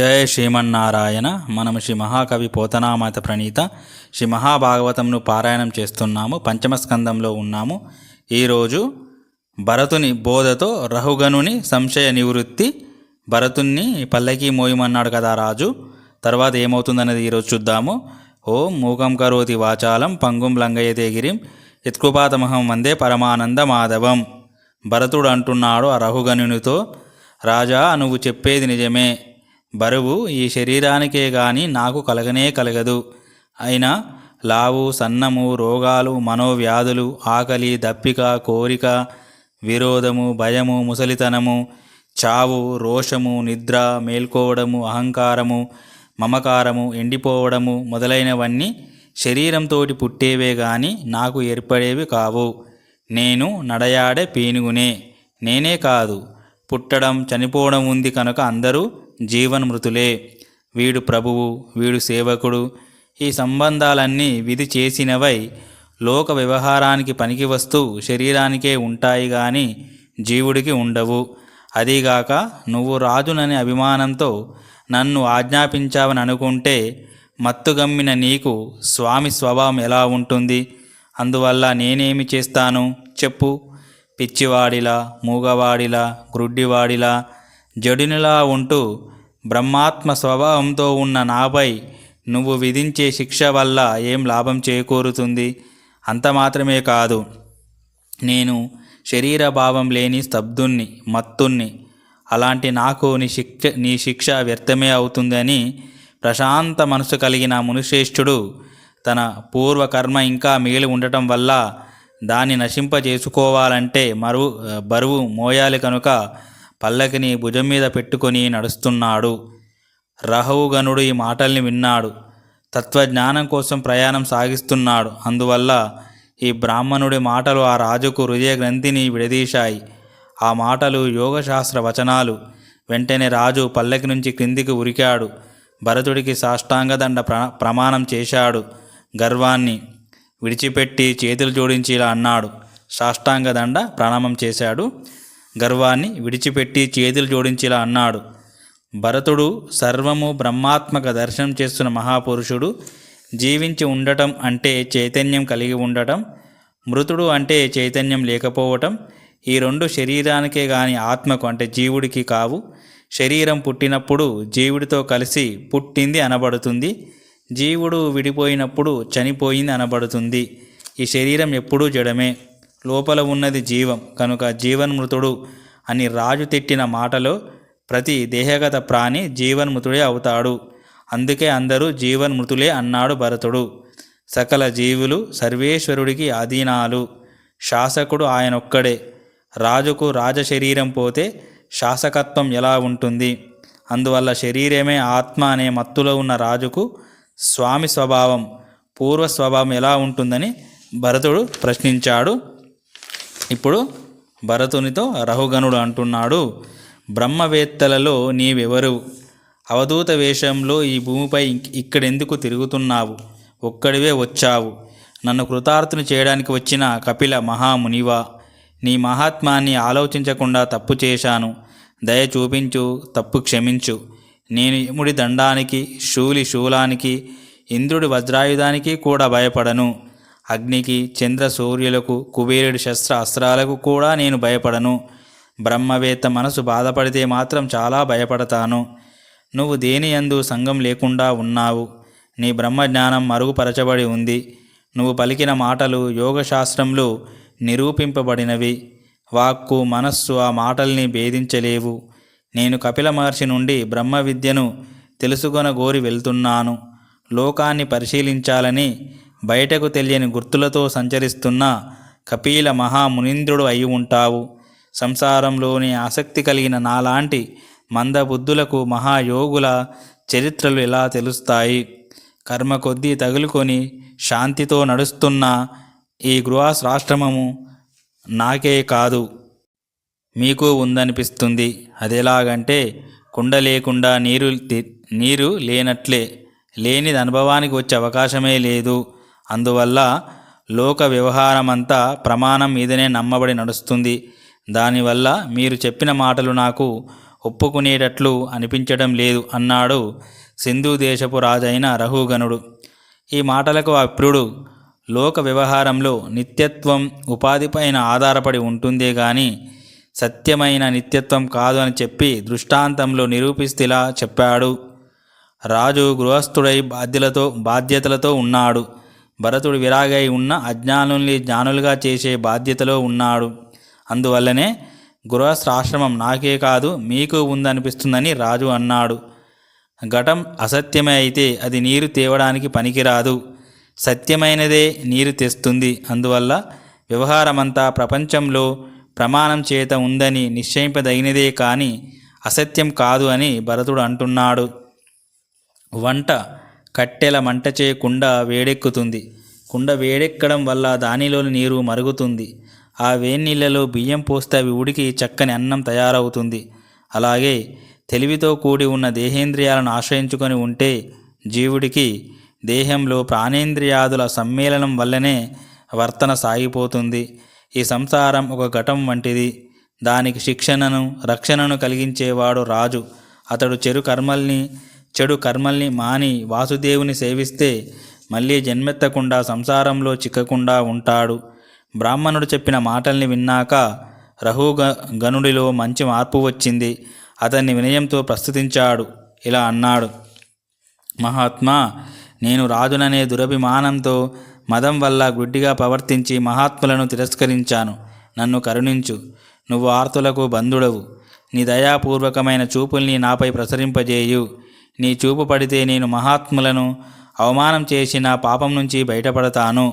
జయ శ్రీమన్నారాయణ. మనం శ్రీ మహాకవి పోతనామాత ప్రణీత. శ్రీ మహాభాగవతంను పారాయణం చేస్తున్నాము. పంచమస్కందంలో ఉన్నాము. ఈరోజు భరతుని బోధతో రహుగనుని సంశయ నివృత్తి. భరతుణ్ణి పల్లకి మోయమన్నాడు కదా రాజు. తర్వాత ఏమవుతుందనేది ఈరోజు చూద్దాము. ఓం మూకం కరోతి వాచాలం పంగుం లంగయ్యతే గిరిం యత్కృపాతమహం వందే పరమానంద మాధవం. భరతుడు అంటున్నాడు ఆ రహుగనునితో రాజా నువ్వు చెప్పేది నిజమే. బరువు ఈ శరీరానికే గాని నాకు కలగనే కలగదు. అయినా లావు సన్నము రోగాలు మనోవ్యాధులు ఆకలి దప్పిక కోరిక విరోధము భయము ముసలితనము చావు రోషము నిద్ర మేల్కోవడము అహంకారము మమకారము ఎండిపోవడము మొదలైనవన్నీ శరీరంతోటి పుట్టేవే గాని నాకు ఏర్పడేవి కావు. నేను నడయాడే పీనుగునే. నేనే కాదు. పుట్టడం చనిపోవడం ఉంది కనుక అందరూ జీవన్మృతులే వీడు ప్రభువు వీడు సేవకుడు. ఈ సంబంధాలన్నీ విధి చేసినవై లోక వ్యవహారానికి పనికి వస్తూ శరీరానికే ఉంటాయి గాని జీవుడికి ఉండవు. అదీగాక నువ్వు రాజుననే అభిమానంతో నన్ను ఆజ్ఞాపించావని అనుకుంటే మత్తుగమ్మిన నీకు స్వామి స్వభావం ఎలా ఉంటుంది? అందువల్ల నేనేమి చేస్తాను? చెప్పు. పిచ్చివాడిలా మూగవాడిలా గ్రుడ్డివాడిలా జడునిలా ఉంటూ బ్రహ్మాత్మ స్వభావంతో ఉన్న నాపై నువ్వు విధించే శిక్ష వల్ల ఏం లాభం చేకూరుతుంది? అంత మాత్రమే కాదు. నేను శరీర భావం లేని స్తబ్దుణ్ణి మత్తుణ్ణి అలాంటి నాకు నీ శిక్ష నీ శిక్ష వ్యర్థమే అవుతుందని ప్రశాంత మనసు కలిగిన మునిశ్రేష్ఠుడు తన పూర్వకర్మ ఇంకా మిగిలి ఉండటం వల్ల దాన్ని నశింపజేసుకోవాలంటే మరువు బరువు మోయాలి కనుక పల్లకిని భుజం మీద పెట్టుకొని నడుస్తున్నాడు. రహవుగనుడు ఈ మాటల్ని విన్నాడు. తత్వజ్ఞానం కోసం ప్రయాణం సాగిస్తున్నాడు. అందువల్ల ఈ బ్రాహ్మణుడి మాటలు ఆ రాజుకు హృదయ గ్రంథిని విడదీశాయి. ఆ మాటలు యోగశాస్త్ర వచనాలు. వెంటనే రాజు పల్లకి నుంచి క్రిందికి ఉరికాడు. భరతుడికి సాష్టాంగదండ ప్ర ప్రమాణం చేశాడు. గర్వాన్ని విడిచిపెట్టి చేతులు జోడించి ఇలా అన్నాడు. సాష్టాంగదండ ప్రణామం చేశాడు. గర్వాన్ని విడిచిపెట్టి చేతులు జోడించేలా అన్నాడు. భరతుడు సర్వము బ్రహ్మాత్మక దర్శనం చేస్తున్న మహాపురుషుడు జీవించి ఉండటం అంటే చైతన్యం కలిగి ఉండటం మృతుడు అంటే చైతన్యం లేకపోవటం ఈ రెండు శరీరానికే గాని ఆత్మకు అంటే జీవుడికి కావు. శరీరం పుట్టినప్పుడు జీవుడితో కలిసి పుట్టింది అనబడుతుంది జీవుడు విడిపోయినప్పుడు చనిపోయింది అనబడుతుంది. ఈ శరీరం ఎప్పుడూ జడమే. లోపల ఉన్నది జీవం కనుక జీవన్మృతుడు అని రాజు తిట్టిన మాటలో ప్రతి దేహగత ప్రాణి జీవన్మృతుడే అవుతాడు. అందుకే అందరూ జీవన్మృతులే అన్నాడు భరతుడు. సకల జీవులు సర్వేశ్వరుడికి అధీనాలు శాసకుడు ఆయనొక్కడే. రాజుకు రాజశరీరం పోతే శాసకత్వం ఎలా ఉంటుంది? అందువల్ల శరీరమే ఆత్మ అనే మత్తులో ఉన్న రాజుకు స్వామి స్వభావం పూర్వ స్వభావం ఎలా ఉంటుందని భరతుడు ప్రశ్నించాడు. ఇప్పుడు భరతునితో రహుగణుడు అంటున్నాడు బ్రహ్మవేత్తలలో నీవెవరు? అవధూత వేషంలో ఈ భూమిపై ఇక్కడెందుకు తిరుగుతున్నావు? ఒక్కడివే వచ్చావు. నన్ను కృతార్థుని చేయడానికి వచ్చిన కపిల మహామునివా నీ మహాత్మాన్ని ఆలోచించకుండా తప్పు చేశాను. దయ చూపించు తప్పు క్షమించు. నేను యముడి దండానికి శూలి శూలానికి ఇంద్రుడి వజ్రాయుధానికి కూడా భయపడను. అగ్నికి చంద్ర సూర్యులకు కుబేరుడి శస్త్ర అస్త్రాలకు కూడా నేను భయపడను. బ్రహ్మవేత్త మనసు బాధపడితే మాత్రం చాలా భయపడతాను. నువ్వు దేని యందు సంఘం లేకుండా ఉన్నావు? నీ బ్రహ్మజ్ఞానం మరుగుపరచబడి ఉంది. నువ్వు పలికిన మాటలు యోగశాస్త్రంలో నిరూపింపబడినవి. వాక్కు మనస్సు ఆ మాటల్ని భేదించలేవు. నేను కపిల మహర్షి నుండి బ్రహ్మ విద్యను తెలుసుకొనగోరి వెళ్తున్నాను. లోకాన్ని పరిశీలించాలని బయటకు తెలియని గుర్తులతో సంచరిస్తున్న కపీల మహామునీంద్రుడు అయి ఉంటావు. సంసారంలోని ఆసక్తి కలిగిన నాలాంటి మందబుద్ధులకు మహాయోగుల చరిత్రలు ఎలా తెలుస్తాయి? కర్మ కొద్దీ తగులుకొని శాంతితో నడుస్తున్న ఈ గృహశ్రాశ్రమము నాకే కాదు. మీకు ఉందనిపిస్తుంది. అదెలాగంటే కుండ లేకుండా నీరు తి- నీరు లేనట్లే. లేనిది అనుభవానికి వచ్చే అవకాశమే లేదు. అందువల్ల లోక వ్యవహారమంతా ప్రమాణం మీదనే నమ్మబడి నడుస్తుంది. దానివల్ల మీరు చెప్పిన మాటలు నాకు ఒప్పుకునేటట్లు అనిపించడం లేదు అన్నాడు సింధు దేశపు రాజైన రహుగణుడు ఈ మాటలకు ఆ లోక వ్యవహారంలో నిత్యత్వం ఉపాధిపైన ఆధారపడి ఉంటుందే గాని సత్యమైన నిత్యత్వం కాదు అని చెప్పి దృష్టాంతంలో నిరూపిస్తేలా చెప్పాడు. రాజు గృహస్థుడై బాధ్యతలతో బాధ్యతలతో ఉన్నాడు. భరతుడు విరాగై ఉన్న అజ్ఞానుల్ని జ్ఞానులుగా చేసే బాధ్యతలో ఉన్నాడు. అందువల్లనే గృహస్థాశ్రమం నాకే కాదు మీకు ఉందనిపిస్తుందని రాజు అన్నాడు. ఘటం అసత్యమే అయితే అది నీరు తేవడానికి పనికిరాదు. సత్యమైనదే నీరు తెస్తుంది. అందువల్ల వ్యవహారమంతా ప్రపంచంలో ప్రమాణం చేత ఉందని నిశ్చయింపదగినదే కానీ అసత్యం కాదు అని భరతుడు అంటున్నాడు. వంట కట్టెల మంటచే కుండ వేడెక్కుతుంది. కుండ వేడెక్కడం వల్ల దానిలోని నీరు మరుగుతుంది. ఆ వేన్నీళ్ళలో బియ్యం పోస్తే అవి ఉడికి చక్కని అన్నం తయారవుతుంది. అలాగే తెలివితో కూడి ఉన్న దేహేంద్రియాలను ఆశ్రయించుకొని ఉంటే జీవుడికి దేహంలో ప్రాణేంద్రియాదుల సమ్మేళనం వల్లనే వర్తన సాగిపోతుంది. ఈ సంసారం ఒక ఘటం వంటిది. దానికి శిక్షణను రక్షణను కలిగించేవాడు రాజు. అతడు చెరు కర్మల్ని చెడు కర్మల్ని మాని వాసుదేవుని సేవిస్తే మళ్ళీ జన్మెత్తకుండా సంసారంలో చిక్కకుండా ఉంటాడు. బ్రాహ్మణుడు చెప్పిన మాటల్ని విన్నాక రహుగ గనుడిలో మంచి మార్పు వచ్చింది. అతన్ని వినయంతో ప్రస్తుతించాడు. ఇలా అన్నాడు. మహాత్మా నేను రాజుననే దురభిమానంతో మదం వల్ల గుడ్డిగా ప్రవర్తించి మహాత్ములను తిరస్కరించాను. నన్ను కరుణించు. నువ్వు ఆర్తులకు బంధుడవు. నీ దయాపూర్వకమైన చూపుల్ని నాపై ప్రసరింపజేయు. నీ చూపు పడితే నేను మహాత్ములను అవమానం చేసిన పాపం నుంచి బయటపడతాను.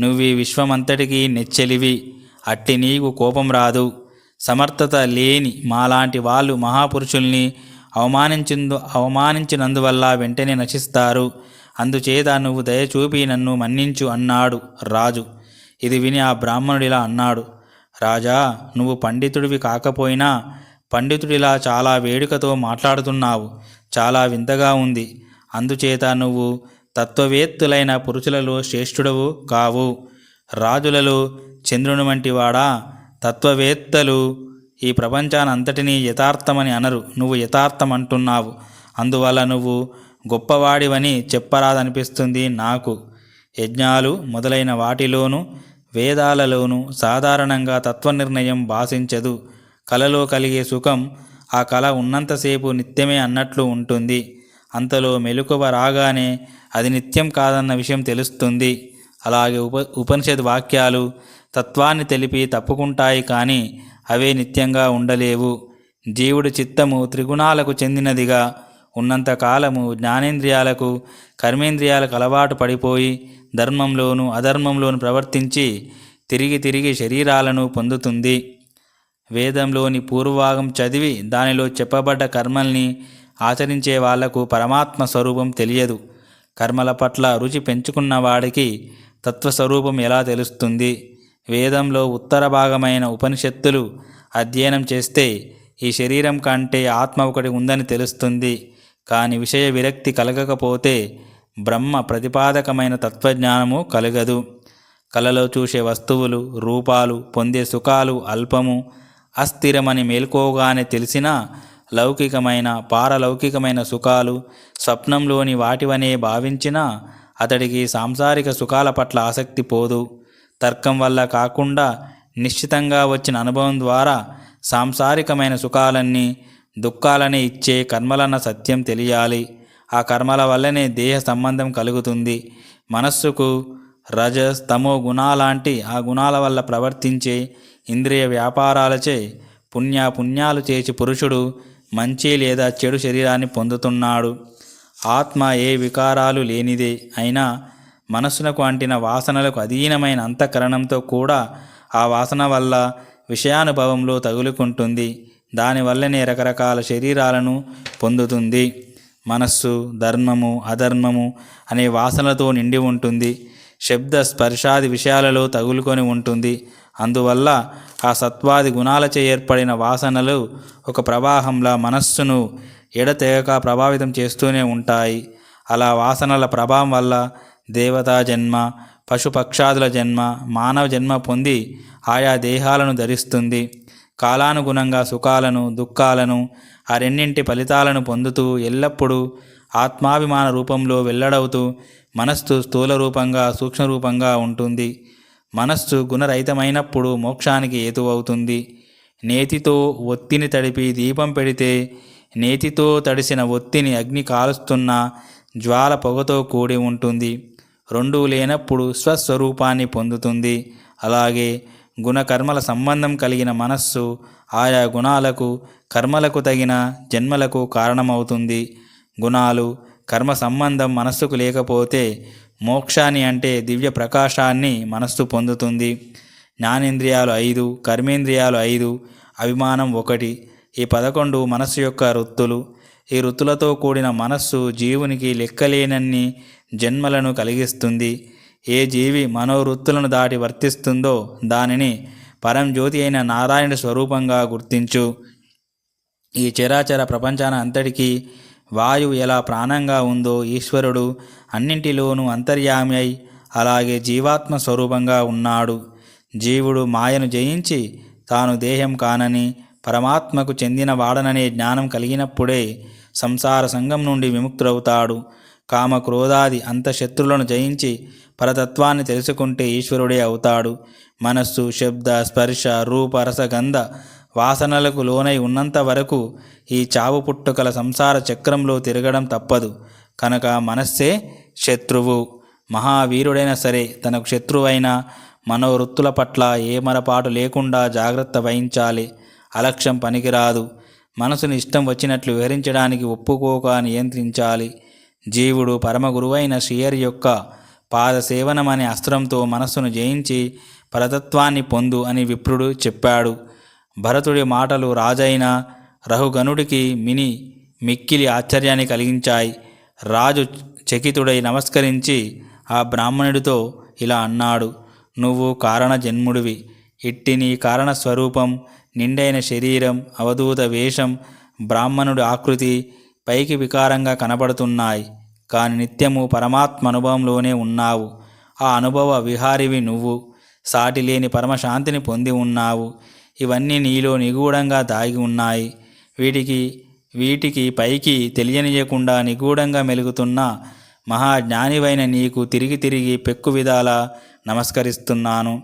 నువ్వు విశ్వమంతటికీ నెచ్చెలివి. అట్టి నీకు కోపం రాదు. సమర్థత లేని మాలాంటి వాళ్ళు మహాపురుషుల్ని అవమానించిందు అవమానించినందువల్ల వెంటనే నశిస్తారు. అందుచేత నువ్వు దయచూపి నన్ను మన్నించు అన్నాడు రాజు. ఇది విని ఆ బ్రాహ్మణుడిలా అన్నాడు. రాజా నువ్వు పండితుడివి కాకపోయినా పండితుడిలా చాలా వేడుకతో మాట్లాడుతున్నావు. చాలా వింతగా ఉంది. అందుచేత నువ్వు తత్వవేత్తులైన పురుషులలో శ్రేష్ఠుడవు కావు. రాజులలో చంద్రుని వంటి వాడా? తత్వవేత్తలు ఈ ప్రపంచానంతటినీ యథార్థమని అనరు. నువ్వు యథార్థం అంటున్నావు అందువల్ల నువ్వు గొప్పవాడివని చెప్పరాదనిపిస్తుంది నాకు. యజ్ఞాలు మొదలైన వాటిలోనూ వేదాలలోనూ సాధారణంగా తత్వనిర్ణయం భాషించదు. కలలో కలిగే సుఖం ఆ కళ ఉన్నంతసేపు నిత్యమే అన్నట్లు ఉంటుంది. అంతలో మెలకువ రాగానే అది నిత్యం కాదన్న విషయం తెలుస్తుంది. అలాగే ఉప ఉపనిషద్ వాక్యాలు తత్వాన్ని తెలిపి తప్పుకుంటాయి కానీ అవే నిత్యంగా ఉండలేవు. జీవుడి చిత్తము త్రిగుణాలకు చెందినదిగా ఉన్నంత కాలము జ్ఞానేంద్రియాలకు కర్మేంద్రియాలకు అలవాటు పడిపోయి ధర్మంలోను అధర్మంలోను ప్రవర్తించి తిరిగి తిరిగి శరీరాలను పొందుతుంది. వేదంలోని పూర్వభాగం చదివి దానిలో చెప్పబడ్డ కర్మల్ని ఆచరించే వాళ్ళకు పరమాత్మ స్వరూపం తెలియదు. కర్మల పట్ల రుచి పెంచుకున్న వాడికి తత్వస్వరూపం ఎలా తెలుస్తుంది? వేదంలో ఉత్తర భాగమైన ఉపనిషత్తులు అధ్యయనం చేస్తే ఈ శరీరం కంటే ఆత్మ ఒకటి ఉందని తెలుస్తుంది. కానీ విషయ విరక్తి కలగకపోతే బ్రహ్మ ప్రతిపాదకమైన తత్వజ్ఞానము కలగదు. కలలో చూసే వస్తువులు రూపాలు పొందే సుఖాలు అల్పము అస్థిరమని మేల్కోగానే తెలిసిన లౌకికమైన పారలౌకికమైన సుఖాలు స్వప్నంలోని వాటివనే భావించినా అతడికి సాంసారిక సుఖాల పట్ల ఆసక్తి పోదు. తర్కం వల్ల కాకుండా నిశ్చితంగా వచ్చిన అనుభవం ద్వారా సాంసారికమైన సుఖాలన్నీ దుఃఖాలని ఇచ్చే కర్మలన్న సత్యం తెలియాలి. ఆ కర్మల వల్లనే దేహ సంబంధం కలుగుతుంది. మనస్సుకు రజస్ తమో గుణాలాంటి ఆ గుణాల వల్ల ప్రవర్తించే ఇంద్రియ వ్యాపారాలచే పుణ్యాపుణ్యాలు చేసి పురుషుడు మంచి లేదా చెడు శరీరాన్ని పొందుతున్నాడు. ఆత్మ ఏ వికారాలు లేనిదే అయినా మనస్సునకు అంటిన వాసనలకు అధీనమైన అంతఃకరణంతో కూడా ఆ వాసన వల్ల విషయానుభవంలో తగులుకుంటుంది. దానివల్లనే రకరకాల శరీరాలను పొందుతుంది. మనస్సు ధర్మము అధర్మము అనే వాసనలతో నిండి ఉంటుంది. శబ్ద స్పర్శాది విషయాలలో తగులుకొని ఉంటుంది. అందువల్ల ఆ సత్వాది గుణాలచే ఏర్పడిన వాసనలు ఒక ప్రవాహంలా మనస్సును ఎడతెగక ప్రభావితం చేస్తూనే ఉంటాయి. అలా వాసనల ప్రభావం వల్ల దేవతా జన్మ పశుపక్షాదుల జన్మ మానవ జన్మ పొంది ఆయా దేహాలను ధరిస్తుంది. కాలానుగుణంగా సుఖాలను దుఃఖాలను ఆ రెండింటి ఫలితాలను పొందుతూ ఎల్లప్పుడూ ఆత్మాభిమాన రూపంలో వెల్లడవుతూ మనస్సు స్థూల రూపంగా సూక్ష్మ రూపంగా ఉంటుంది. మనస్సు గుణరహితమైనప్పుడు మోక్షానికి హేతువవుతుంది. నేతితో ఒత్తిని తడిపి దీపం పెడితే నేతితో తడిసిన ఒత్తిని అగ్ని కాలుస్తున్న జ్వాల పొగతో కూడి ఉంటుంది. రెండు లేనప్పుడు స్వస్వరూపాన్ని పొందుతుంది. అలాగే గుణకర్మల సంబంధం కలిగిన మనస్సు ఆయా గుణాలకు కర్మలకు తగిన జన్మలకు కారణమవుతుంది. గుణాలు కర్మ సంబంధం మనస్సుకు లేకపోతే మోక్షాన్ని అంటే దివ్య ప్రకాశాన్ని మనస్సు పొందుతుంది. జ్ఞానేంద్రియాలు ఐదు కర్మేంద్రియాలు ఐదు అభిమానం ఒకటి. ఈ పదకొండు మనస్సు యొక్క వృత్తులు. ఈ వృత్తులతో కూడిన మనస్సు జీవునికి లెక్కలేనన్ని జన్మలను కలిగిస్తుంది. ఏ జీవి మనోవృత్తులను దాటి వర్తిస్తుందో దానిని పరంజ్యోతి అయిన నారాయణ స్వరూపంగా గుర్తించు. ఈ చరాచర ప్రపంచాన అంతటికీ వాయువు ఎలా ప్రాణంగా ఉందో ఈశ్వరుడు అన్నింటిలోనూ అంతర్యామి అయి అలాగే జీవాత్మ స్వరూపంగా ఉన్నాడు. జీవుడు మాయను జయించి తాను దేహం కానని పరమాత్మకు చెందిన వాడననే జ్ఞానం కలిగినప్పుడే సంసార సంఘం నుండి విముక్తుడవుతాడు. కామ క్రోధాది అంతశత్రులను జయించి పరతత్వాన్ని తెలుసుకుంటే ఈశ్వరుడే అవుతాడు. మనస్సు శబ్ద స్పర్శ రూప రసగంధ వాసనలకు లోనై ఉన్నంత వరకు ఈ చావు పుట్టుకల సంసార చక్రంలో తిరగడం తప్పదు. కనుక మనస్సే శత్రువు. మహావీరుడైనా సరే తనకు శత్రువైన మనోవృత్తుల పట్ల ఏమరపాటు లేకుండా జాగ్రత్త వహించాలి. అలక్ష్యం పనికిరాదు. మనసుని ఇష్టం వచ్చినట్లు వివరించడానికి ఒప్పుకోక నియంత్రించాలి. జీవుడు పరమ గురువైన శ్రీయరి యొక్క పాద అనే అస్త్రంతో మనస్సును జయించి పరతత్వాన్ని పొందు అని విప్రుడు చెప్పాడు. భరతుడి మాటలు రాజైన రఘుగనుడికి మిని మిక్కిలి ఆశ్చర్యాన్ని కలిగించాయి. రాజు చకితుడై నమస్కరించి ఆ బ్రాహ్మణుడితో ఇలా అన్నాడు నువ్వు కారణ జన్ముడివి. ఇట్టి నీ కారణ స్వరూపం నిండైన శరీరం అవధూత వేషం బ్రాహ్మణుడి ఆకృతి పైకి వికారంగా కనబడుతున్నాయి. కాని నిత్యము పరమాత్మ అనుభవంలోనే ఉన్నావు. ఆ అనుభవ విహారివి నువ్వు. సాటి లేని పరమశాంతిని పొంది ఉన్నావు. ఇవన్నీ నీలో నిగూఢంగా దాగి ఉన్నాయి. వీటికి వీటికి పైకి తెలియనియకుండా నిగూఢంగా మెలుగుతున్న మహాజ్ఞానివైన నీకు తిరిగి తిరిగి పెక్కు విధాల నమస్కరిస్తున్నాను.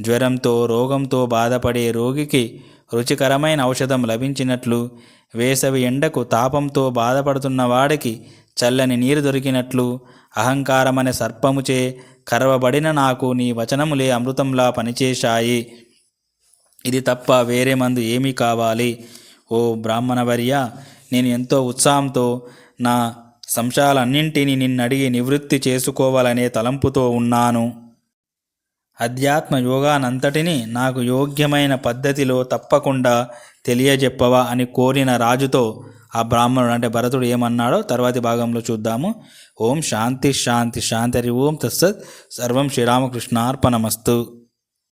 జ్వరంతో రోగంతో బాధపడే రోగికి రుచికరమైన ఔషధం లభించినట్లు వేసవి ఎండకు తాపంతో బాధపడుతున్న వాడికి చల్లని నీరు దొరికినట్లు అహంకారమనే సర్పముచే కరవబడిన నాకు నీ వచనములే అమృతంలా పనిచేశాయి. ఇది తప్ప వేరే మందు ఏమీ కావాలి. ఓ బ్రాహ్మణవర్య నేను ఎంతో ఉత్సాహంతో నా సంశయాలన్నింటినీ నిన్నడిగి నివృత్తి చేసుకోవాలనే తలంపుతో ఉన్నాను. అధ్యాత్మ యోగానంతటిని నాకు యోగ్యమైన పద్ధతిలో తప్పకుండా తెలియజెప్పవా అని కోరిన రాజుతో ఆ బ్రాహ్మణుడు అంటే భరతుడు ఏమన్నాడో తర్వాతి భాగంలో చూద్దాము. ఓం శాంతి శాంతి శాంతి. హరి ఓం తత్సత్. సర్వం శ్రీరామకృష్ణార్పణమస్తు.